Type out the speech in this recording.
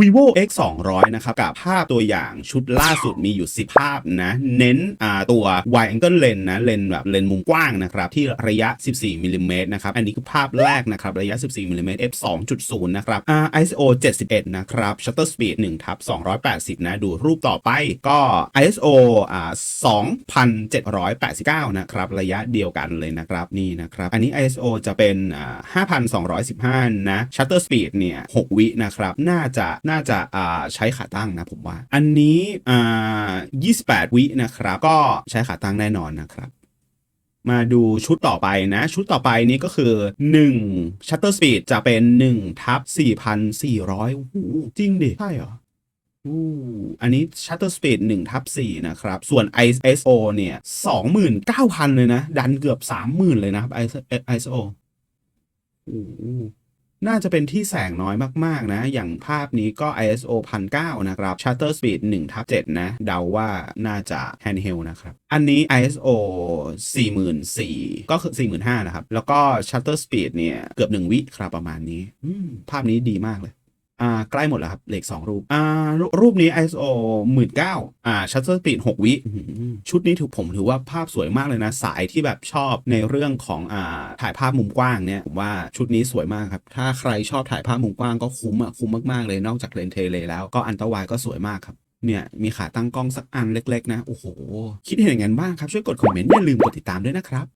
vivo x 2 0 0นะครับกับภาพตัวอย่างชุดล่าสุดมีอยู่ 10 ภาพนะ เน้นตัว wide angle lens นะเลนแบบเลนมุมกว้างนะครับที่ระยะ 14มิลลิเมตรนะครับอันนี้คือภาพแรกนะครับระยะ 14มิลลิเมตร f 2.0 นะครับ ISO 71 นะครับ shutter speed 1ทับ280 นะ ดูรูปต่อไปก็ ISO อ่า2,789 นะครับ ระยะเดียวกันเลยนะครับนี่นะครับ อันนี้ ISO จะเป็นอ่า5,215 นะ shutter speed เนี่ย 6 วินะครับ น่าจะน่าจะใช้ขาตั้งนะผมว่า อันนี้28 วินะครับ ก็ใช้ขาตั้งแน่นอนนะครับมาดูชุดต่อไปนะ ชุดต่อไปนี้ก็คือ 1 shutter speed จะเป็น1ทับ4,400โอ้โหจริงดิ ใช่เหรออูอันนี้ shutter speed 1ทับ4นะครับ ส่วน ISO เนี่ย 29,000 เลยนะ ดันเกือบ 30,000 เลยนะ ISO โอ้ น่าจะเป็นที่แสงน้อยมากๆนะ อย่างภาพนี้ก็ ISO 1,009 นะครับ shutter speed 1ทับ7นะ เดาว่าน่าจะ handheld นะครับ อันนี้ ISO 44,000ก็คือ45,000นะครับ แล้วก็ shutter speed เนี่ย เกือบ 1 วิครับประมาณนี้ภาพนี้ดีมากเลย อ่าใกล้หมดแล้วครับเหล็กสองรูปอ่ารูรูปนี้ ISO 19,000อ่า shutter speed 6วิอื้อหือชุดนี้ถือผมถือว่าภาพสวยมากเลยนะ สายที่แบบชอบในเรื่องของอ่าถ่ายภาพมุมกว้างเนี่ยผมว่าชุดนี้สวยมากครับ ถ้าใครชอบถ่ายภาพมุมกว้างก็คุ้มอะคุ้มมากๆเลยนอกจากเลนส์เทเลแล้วก็อันตวายก็สวยมากครับเนี่ยมีขาตั้งกล้องสักอันเล็ก ๆ นะ โอ้โห คิดเห็นอย่างนั้นบ้างครับ ช่วยกดคอมเมนต์ อย่าลืมกดติดตามด้วยนะครับ